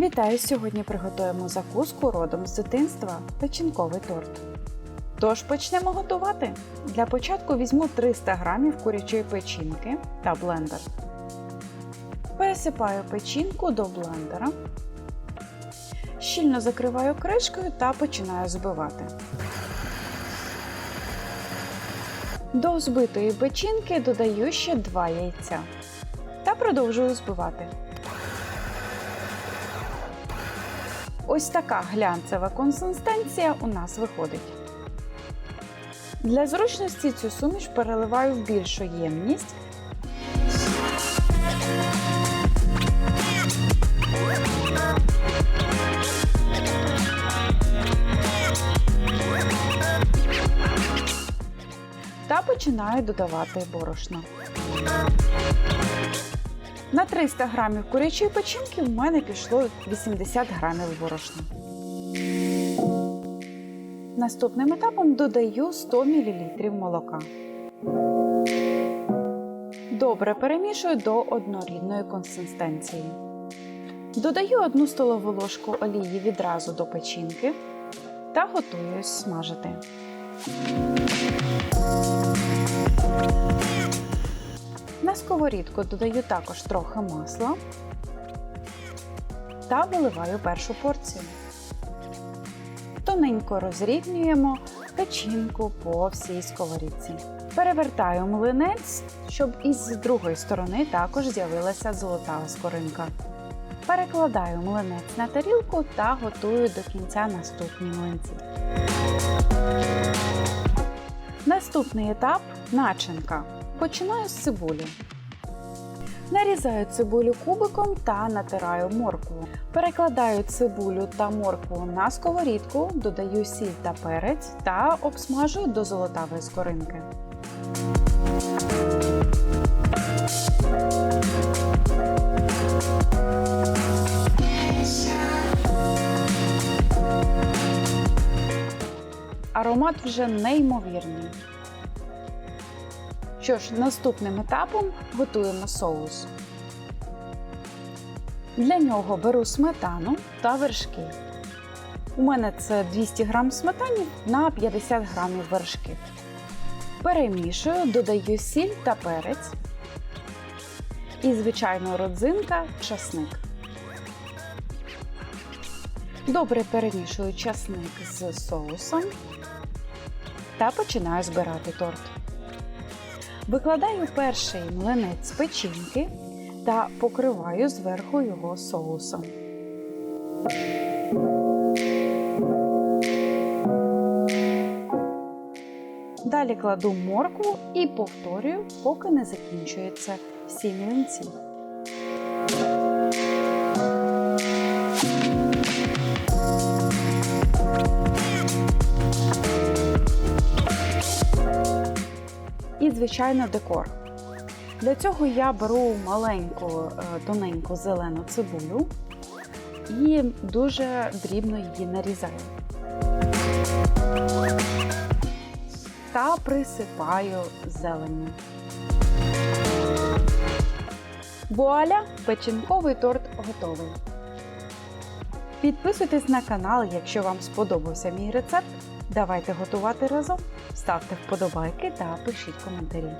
Вітаю! Сьогодні приготуємо закуску родом з дитинства печінковий торт. Тож почнемо готувати. Для початку візьму 300 г курячої печінки та блендер. Пересипаю печінку до блендера. Щільно закриваю кришкою та починаю збивати. До збитої печінки додаю ще 2 яйця та продовжую збивати. Ось така глянцева консистенція у нас виходить. Для зручності цю суміш переливаю в більшу ємність. Та починаю додавати борошно. На 300 грамів курячої печінки в мене пішло 80 грамів борошна. Наступним етапом додаю 100 мл молока. Добре перемішую до однорідної консистенції. Додаю 1 столову ложку олії відразу до печінки та готуюсь смажити. Сковорідку додаю також трохи масла та виливаю першу порцію. Тоненько розрівнюємо печінку по всій сковорідці. Перевертаю млинець, щоб із другої сторони також з'явилася золота скоринка. Перекладаю млинець на тарілку та готую до кінця наступні млинці. Наступний етап начинка. Починаю з цибулі. Нарізаю цибулю кубиком та натираю моркву. Перекладаю цибулю та моркву на сковорідку, додаю сіль та перець та обсмажую до золотавої скоринки. Аромат вже неймовірний. Що ж, наступним етапом готуємо соус. Для нього беру сметану та вершки. У мене це 200 г сметані на 50 г вершків. Перемішую, додаю сіль та перець. І, звичайно, родзинка часник. Добре перемішую часник з соусом та починаю збирати торт. Викладаю перший млинець печінки та покриваю зверху його соусом. Далі кладу моркву і повторюю, поки не закінчуються всі млинці. Звичайно, декор. Для цього я беру маленьку е, тоненьку зелену цибулю і дуже дрібно її нарізаю. Та присипаю зеленню. Вуаля! Печінковий торт готовий. Підписуйтесь на канал, якщо вам сподобався мій рецепт. Давайте готувати разом ставте вподобайки та пишіть коментарі.